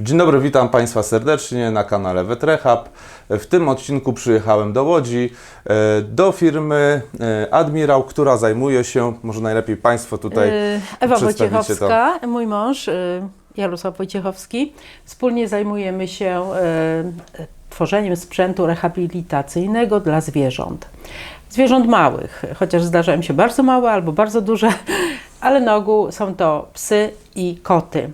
Dzień dobry, witam Państwa serdecznie na kanale Wetrehub. W tym odcinku przyjechałem do Łodzi, e, do firmy e, Admirał, która zajmuje się, może najlepiej Państwo tutaj Y, Ewa Wojciechowska, mój mąż, Jarosław Wojciechowski. Wspólnie zajmujemy się tworzeniem sprzętu rehabilitacyjnego dla zwierząt. Zwierząt małych, chociaż zdarzają się bardzo małe albo bardzo duże, ale na ogół są to psy i koty.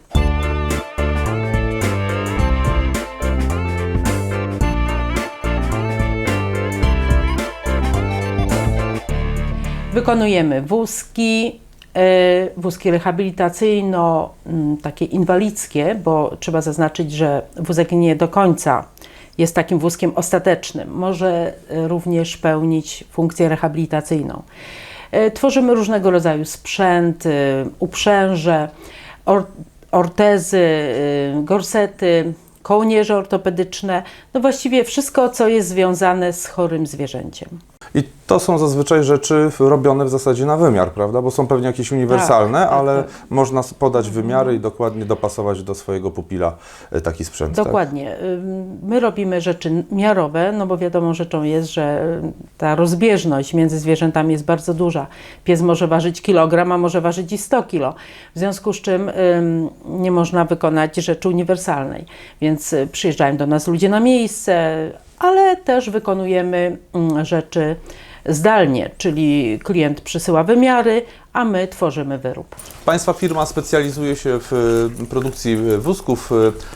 Wykonujemy wózki, e, wózki rehabilitacyjno, mm, takie inwalidzkie, bo trzeba zaznaczyć, że wózek nie do końca jest takim wózkiem ostatecznym. Może e, również pełnić funkcję rehabilitacyjną. E, Tworzymy różnego rodzaju sprzęt, uprzęże, or, ortezy, gorsety, kołnierze ortopedyczne, no właściwie wszystko, co jest związane z chorym zwierzęciem. I to są zazwyczaj rzeczy robione w zasadzie na wymiar, prawda? Bo są pewnie jakieś uniwersalne, tak, ale tak. można podać wymiary i dokładnie dopasować do swojego pupila e, taki sprzęt. tak? Dokładnie. Ym, My robimy rzeczy miarowe, no bo wiadomo rzeczą jest, że ym, ta rozbieżność między zwierzętami jest bardzo duża. Pies może ważyć kilogram, a może ważyć i 100 kilo. W związku z czym ym, nie można wykonać rzeczy uniwersalnej. Więc y, przyjeżdżają do nas ludzie na miejsce, ale też wykonujemy mm, rzeczy zdalnie, czyli klient przysyła wymiary, a my tworzymy wyrób. Państwa firma specjalizuje się w e, produkcji e, wózków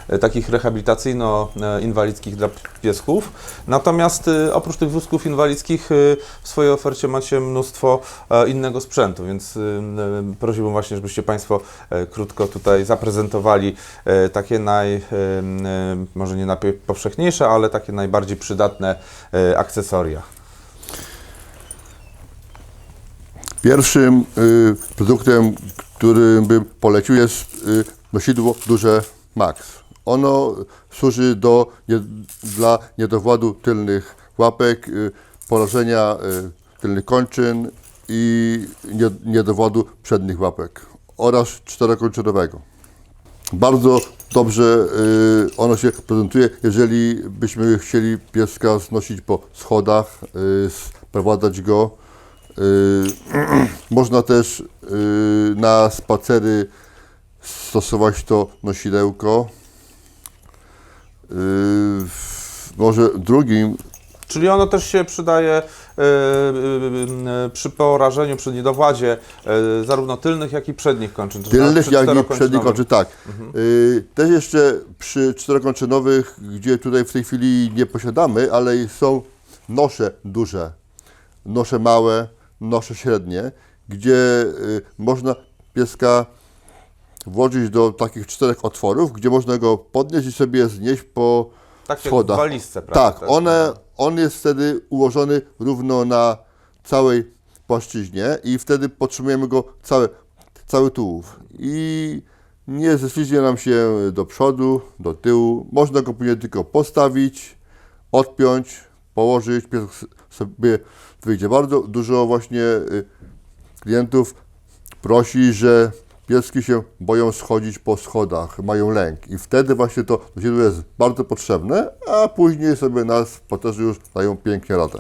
e, takich rehabilitacyjno-inwalidzkich dla piesków. Natomiast oprócz tych wózków inwalidzkich w swojej ofercie macie mnóstwo innego sprzętu, więc prosiłbym właśnie, żebyście Państwo krótko tutaj zaprezentowali takie naj, może nie najpowszechniejsze, ale takie najbardziej przydatne akcesoria. Pierwszym y, produktem, który bym polecił jest y, nosidło duże Max. Ono służy do, nie, dla niedowładu tylnych łapek, y, porażenia y, tylnych kończyn i nie, niedowładu przednich łapek oraz czterokończynowego. Bardzo dobrze y, ono się prezentuje, jeżeli byśmy chcieli pieska znosić po schodach, y, sprowadzać go. Y, można też y, na spacery stosować to nosidełko. Y, może drugim Czyli ono też się przydaje przy porażeniu, przy niedowładzie zarówno tylnych, jak i przednich kończyn. Tylnych, przy jak i przednich kończyn, tak. Y, też jeszcze przy czterokończynowych, gdzie tutaj w tej chwili nie posiadamy, ale są nosze duże, nosze małe, nosze średnie, gdzie y, można pieska włożyć do takich czterech otworów, gdzie można go podnieść i sobie znieść po Tak schodach. walizce, prawda? Tak, one, on jest wtedy ułożony równo na całej płaszczyźnie i wtedy podtrzymujemy go cały, cały tułów. I nie ześliźnie nam się do przodu, do tyłu. Można go później tylko postawić, odpiąć, położyć, pies sobie wyjdzie. Bardzo dużo właśnie y, klientów prosi, że pieski się boją schodzić po schodach, mają lęk i wtedy właśnie to nosidło jest bardzo potrzebne, a później sobie nas spacerzy już dają pięknie radę.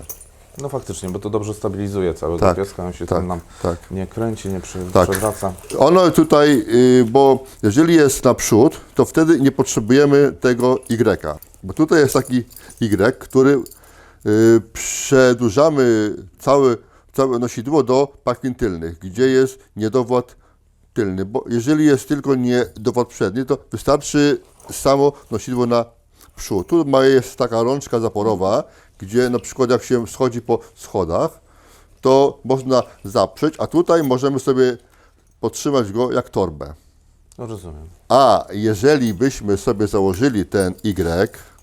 No faktycznie, bo to dobrze stabilizuje całego Tak, pieska, on się tak, tam nam tak. nie kręci, nie przy, Tak. przewraca. Ono tutaj, y, bo jeżeli jest naprzód, to wtedy nie potrzebujemy tego Y, bo tutaj jest taki Y, który przedłużamy całe, całe nosidło do pachwin tylnych, gdzie jest niedowład tylny, bo jeżeli jest tylko niedowład przedni, to wystarczy samo nosidło na przód. Tu jest taka rączka zaporowa, gdzie na przykład jak się schodzi po schodach, to można zaprzeć, a tutaj możemy sobie podtrzymać go jak torbę. No rozumiem. A jeżeli byśmy sobie założyli ten Y,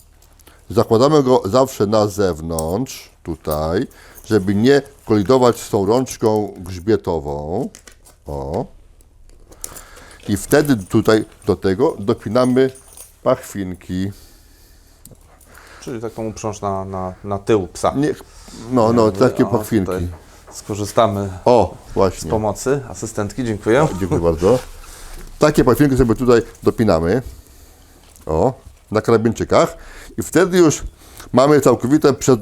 zakładamy go zawsze na zewnątrz, tutaj, żeby nie kolidować z tą rączką grzbietową. O. I wtedy tutaj do tego dopinamy pachwinki. Czyli taką uprząż na, na, na tył psa. Nie, no, no, takie O, pachwinki. Skorzystamy O, z właśnie. pomocy asystentki, dziękuję. Dziękuję bardzo. Takie pachwinki sobie tutaj dopinamy. o, na karabinczykach i wtedy już mamy całkowite przed,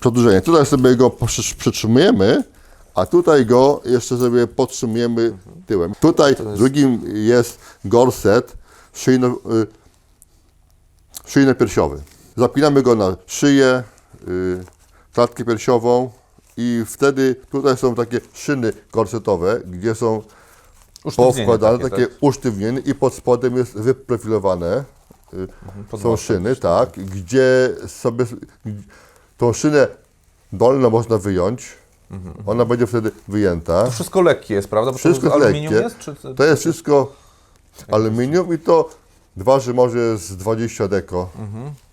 przedłużenie. Tutaj sobie go przy- przytrzymujemy, a tutaj go jeszcze sobie podtrzymujemy tyłem. Tutaj drugim jest gorset szyjno, y, szyjno-piersiowy. Zapinamy go na szyję, y, klatkę piersiową i wtedy tutaj są takie szyny gorsetowe, gdzie są powkładane, takie, takie tak? usztywnienie i pod spodem jest wyprofilowane. Pod są szyny, gdzieś tak, gdzie sobie tą szynę dolną można wyjąć. Ona będzie wtedy wyjęta. To wszystko lekkie jest, prawda? Bo Wszystko to jest aluminium lekkie. jest? Czy... To jest wszystko aluminium i to waży może z 20 deko.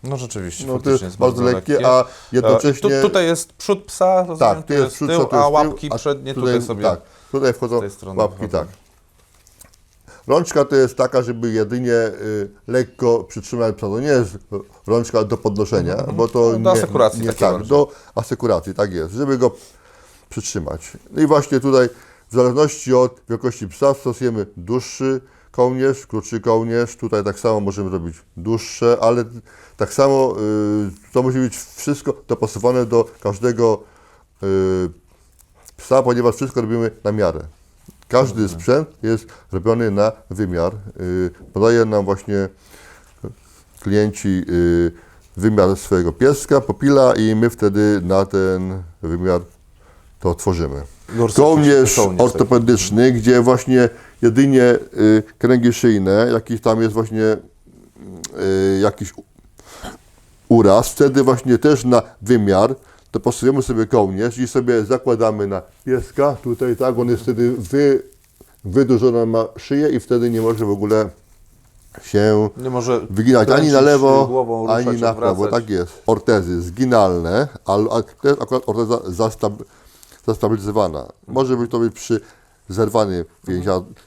No rzeczywiście, No to faktycznie jest bardzo lekkie, a E, jednocześnie... Tu, tutaj jest przód psa, rozumiem, tak, tu jest przód, tył, jest a łapki a przednie tutaj, sobie... Tak, tutaj wchodzą łapki, tak. Rączka to jest taka, żeby jedynie y, lekko przytrzymać psa. To nie jest rączka do podnoszenia, bo to do nie, asekuracji nie takiej tak, do asekuracji, tak jest, żeby go przytrzymać. No i właśnie tutaj w zależności od wielkości psa stosujemy dłuższy kołnierz, krótszy kołnierz. Tutaj tak samo możemy robić dłuższe, ale tak samo y, to musi być wszystko dopasowane do każdego y, psa, ponieważ wszystko robimy na miarę. Każdy sprzęt jest robiony na wymiar. Y, Podaje nam właśnie klienci y, wymiar swojego pieska, popila i my wtedy na ten wymiar to tworzymy. Kołnierz ortopedyczny, gdzie właśnie jedynie y, kręgi szyjne, jakiś tam jest właśnie jakiś uraz, wtedy właśnie też na wymiar dopasujemy sobie kołnierz i sobie zakładamy na pieska, tutaj tak, on jest wtedy wy, wydłużony ma szyję i wtedy nie może w ogóle się Nie może wyginać ani na lewo, głową, ani na prawo. Tak jest. Ortezy zginalne, ale to jest akurat orteza zastab, zastabilizowana. Może być to być przy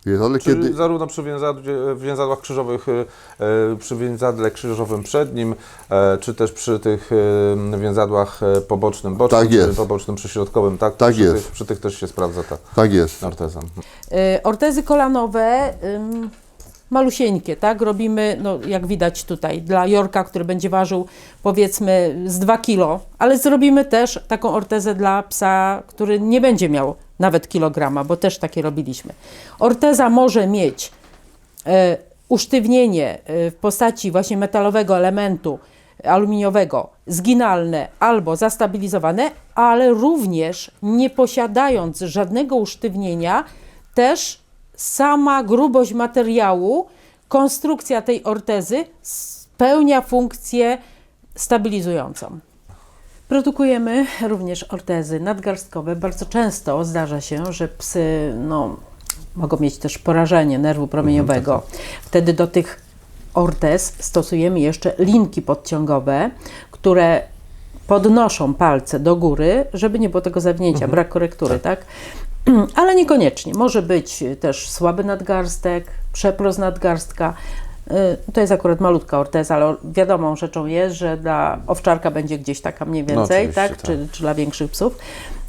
więzadle Czy kiedy zarówno przy więzadłach krzyżowych, y, y, przy więzadle krzyżowym przednim, e, czy też przy tych y, więzadłach e, pobocznym, bocznym, Tak jest. pobocznym przyśrodkowym, tak? Tak przy jest. Tych, przy tych też się sprawdza ta tak jest. arteza. Y, Ortezy kolanowe, malusieńkie, tak? Robimy, no, jak widać tutaj, dla Jorka, który będzie ważył powiedzmy z 2 kilo, ale zrobimy też taką ortezę dla psa, który nie będzie miał nawet kilograma, bo też takie robiliśmy. Orteza może mieć e, usztywnienie e, w postaci właśnie metalowego elementu aluminiowego, zginalne albo zastabilizowane, ale również nie posiadając żadnego usztywnienia, też sama grubość materiału, konstrukcja tej ortezy spełnia funkcję stabilizującą. Produkujemy również ortezy nadgarstkowe. Bardzo często zdarza się, że psy no, mogą mieć też porażenie nerwu promieniowego. Wtedy do tych ortez stosujemy jeszcze linki podciągowe, które podnoszą palce do góry, żeby nie było tego zawinięcia, brak korektury, tak? Ale niekoniecznie. Może być też słaby nadgarstek, przeprost nadgarstka. Y, To jest akurat malutka orteza, ale wiadomą rzeczą jest, że dla owczarka będzie gdzieś taka mniej więcej, oczywiście, tak? tak. Czy, czy dla większych psów.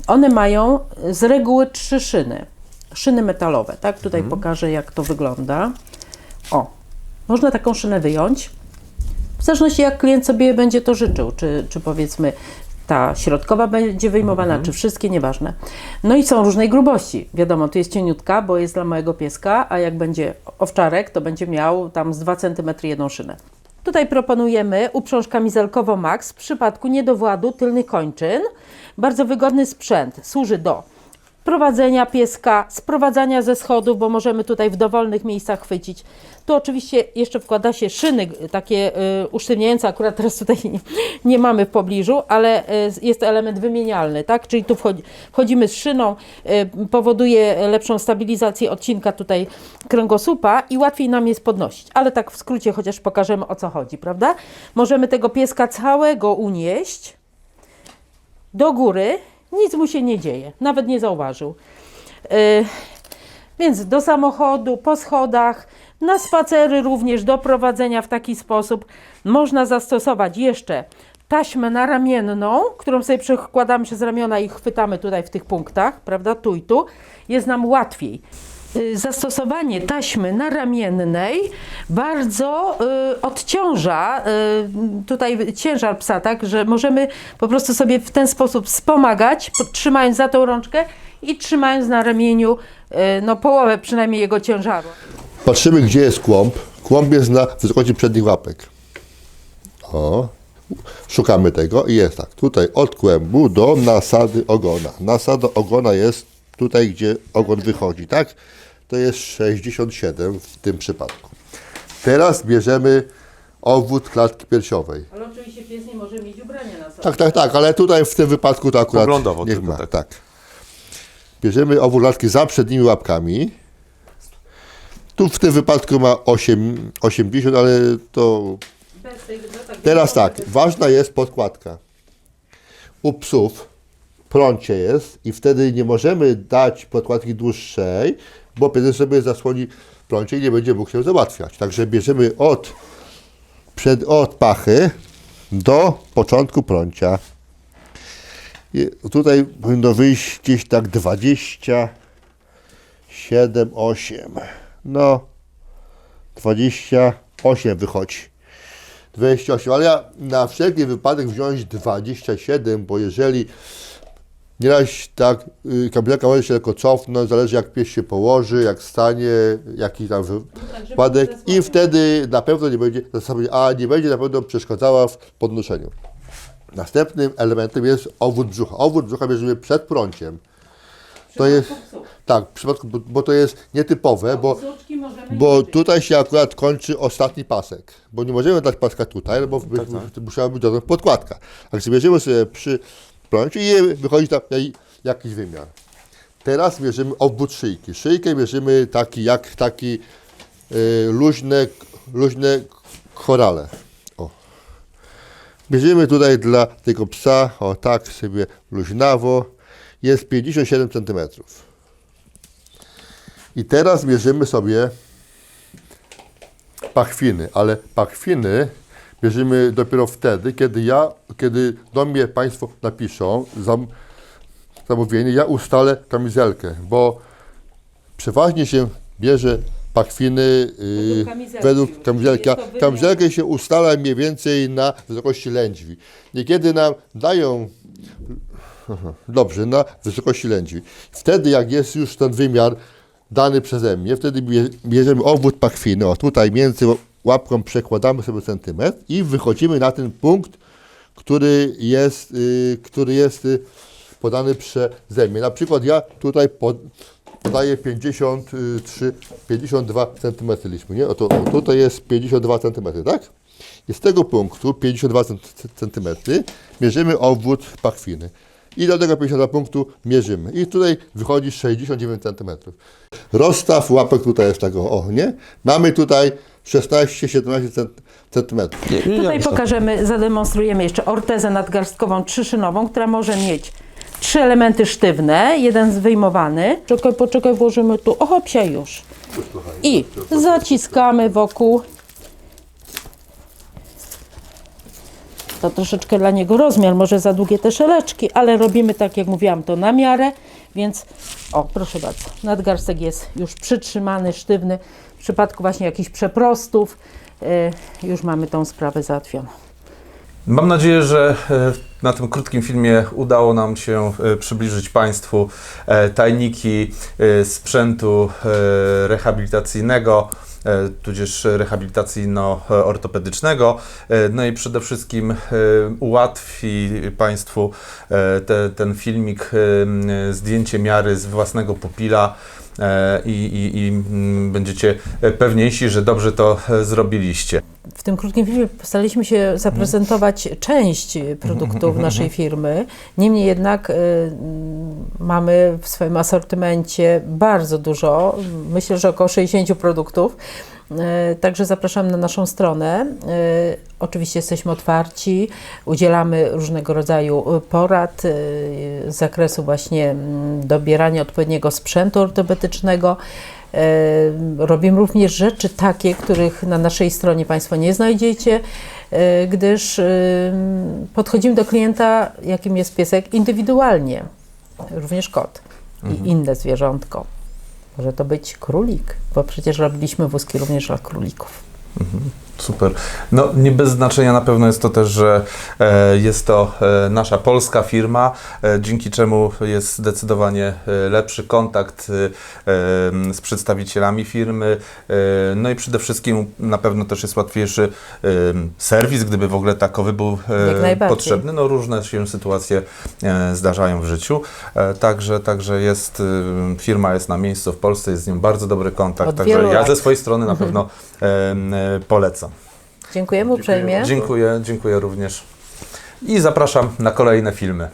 One mają z reguły trzy szyny. Szyny metalowe, tak? Tutaj pokażę, jak to wygląda. O, można taką szynę wyjąć. W zależności jak klient sobie będzie to życzył, czy, czy powiedzmy ta środkowa będzie wyjmowana, czy wszystkie, nieważne. No i są różnej grubości. Wiadomo, tu jest cieniutka, bo jest dla małego pieska, a jak będzie owczarek, to będzie miał tam z 2 cm jedną szynę. Tutaj proponujemy uprząż kamizelkowo Max w przypadku niedowładu tylnych kończyn. Bardzo wygodny sprzęt. Służy do prowadzenia pieska, sprowadzania ze schodów, bo możemy tutaj w dowolnych miejscach chwycić. Tu oczywiście jeszcze wkłada się szyny takie y, usztywniające, akurat teraz tutaj nie, nie mamy w pobliżu, ale y, jest to element wymienialny, tak? Czyli tu wchodzi, wchodzimy z szyną, y, powoduje lepszą stabilizację odcinka tutaj kręgosłupa i łatwiej nam jest podnosić. Ale tak w skrócie chociaż pokażemy o co chodzi, prawda? Możemy tego pieska całego unieść, do góry, nic mu się nie dzieje, nawet nie zauważył. Yy, więc do samochodu, po schodach, na spacery również do prowadzenia w taki sposób można zastosować jeszcze taśmę naramienną, którą sobie przekładamy przez ramiona i chwytamy tutaj w tych punktach, prawda, tu i tu. Jest nam łatwiej. Y, zastosowanie taśmy naramiennej bardzo y, odciąża y, tutaj ciężar psa, tak, że możemy po prostu sobie w ten sposób wspomagać, po- trzymając za tą rączkę i trzymając na ramieniu no, połowę przynajmniej jego ciężaru. Patrzymy, gdzie jest kłąb. Kłąb jest na wysokości przednich łapek. O, szukamy tego i jest tak. Tutaj od kłębu do nasady ogona. Nasada ogona jest tutaj, gdzie ogon wychodzi, tak? To jest 67 w tym przypadku. Teraz bierzemy obwód klatki piersiowej. Ale oczywiście pies nie może mieć ubrania na sobie. Tak, tak, tak, ale tutaj w tym wypadku to akurat Poglądowo niech tylko, ma, tak. tak. Bierzemy obwód klatki za przednimi łapkami. Tu w tym wypadku ma 8, 80, ale to Teraz tak, ważna jest podkładka. U psów prącie jest i wtedy nie możemy dać podkładki dłuższej, bo pies sobie zasłoni prącie i nie będzie mógł się załatwiać. Także bierzemy od, przed, od pachy do początku prącia. I tutaj powinno wyjść gdzieś tak 27, 8. No, 28 wychodzi. 28, ale ja na wszelki wypadek wziąć 27, bo jeżeli nieraz tak y, kabelka może się tylko cofnąć, zależy jak pies się położy, jak stanie, jaki tam wypadek i wtedy na pewno nie będzie, a nie będzie na pewno przeszkadzała w podnoszeniu. Następnym elementem jest obwód brzucha. Obwód brzucha bierzemy przed prąciem. To jest, tak, w przypadku, bo, bo to jest nietypowe, bo bo tutaj się akurat kończy ostatni pasek, bo nie możemy dać paska tutaj, bo by, musiała być dodana podkładka. A gdy bierzemy sobie przy prącie i wychodzi tam jakiś wymiar. Teraz bierzemy obwód szyjki. Szyjkę bierzemy taki jak taki y, luźne, luźne korale. O. Bierzemy tutaj dla tego psa, o tak sobie luźnawo, jest 57 cm. I teraz mierzymy sobie pachwiny, ale pachwiny bierzemy dopiero wtedy, kiedy ja, kiedy do mnie Państwo napiszą zam, zamówienie, ja ustalę kamizelkę, bo przeważnie się bierze pachwiny yy, Według kamizelki według. Kamizelkę się ustala mniej więcej na wysokości lędźwi. Niekiedy nam dają Dobrze, na wysokości lędźwi. Wtedy, jak jest już ten wymiar dany przeze mnie, wtedy bie- bierzemy obwód pachwiny. O, tutaj między łapką przekładamy sobie centymetr i wychodzimy na ten punkt, który jest, y, który jest y, podany przeze mnie. Na przykład ja tutaj pod, podaję 53, 52 cm liczmy, nie? Oto, tutaj jest 52 cm, tak? I z tego punktu 52 cm mierzymy obwód pachwiny. I do tego 52 punktu mierzymy. I tutaj wychodzi 69 cm. Rozstaw łapek tutaj jest tego, o nie? Mamy tutaj 16-17 cm. Tutaj pokażemy, zademonstrujemy jeszcze ortezę nadgarstkową trzyszynową, która może mieć trzy elementy sztywne, jeden wyjmowany. Czekaj, poczekaj, włożymy tu, o hopsia już. I zaciskamy wokół. To troszeczkę dla niego rozmiar, może za długie te szeleczki, ale robimy tak, jak mówiłam, to na miarę, więc o, proszę bardzo, nadgarstek jest już przytrzymany, sztywny. W przypadku właśnie jakichś przeprostów y, już mamy tą sprawę załatwioną. Mam nadzieję, że e, na tym krótkim filmie udało nam się e, przybliżyć Państwu tajniki sprzętu rehabilitacyjnego, tudzież rehabilitacyjno-ortopedycznego. E, No i przede wszystkim e, ułatwi Państwu e, te, ten filmik, e, zdjęcie miary z własnego pupila e, i, i, i będziecie pewniejsi, że dobrze to e, zrobiliście. W tym krótkim filmie postaraliśmy się zaprezentować część produktów naszej firmy. Niemniej jednak y, mamy w swoim asortymencie bardzo dużo, myślę, że około 60 produktów. Y, Także zapraszam na naszą stronę. Y, Oczywiście jesteśmy otwarci, udzielamy różnego rodzaju y, porad z zakresu właśnie mm, dobierania odpowiedniego sprzętu ortopedycznego. E, Robimy również rzeczy takie, których na naszej stronie Państwo nie znajdziecie, e, gdyż e, podchodzimy do klienta, jakim jest piesek, indywidualnie, również kot i inne zwierzątko. Może to być królik, bo przecież robiliśmy wózki również dla królików. Super. No nie bez znaczenia na pewno jest to też, że e, jest to e, nasza polska firma, e, dzięki czemu jest zdecydowanie e, lepszy kontakt e, z przedstawicielami firmy, e, no i przede wszystkim na pewno też jest łatwiejszy em, serwis, gdyby w ogóle takowy był e, potrzebny. No różne się sytuacje e, zdarzają w życiu, e, także, także jest, e, firma jest na miejscu w Polsce, jest z nią bardzo dobry kontakt, Od także ja lat. ze swojej strony na pewno em, e, polecam. Dziękujemy uprzejmie. Dziękuję, dziękuję również. I zapraszam na kolejne filmy.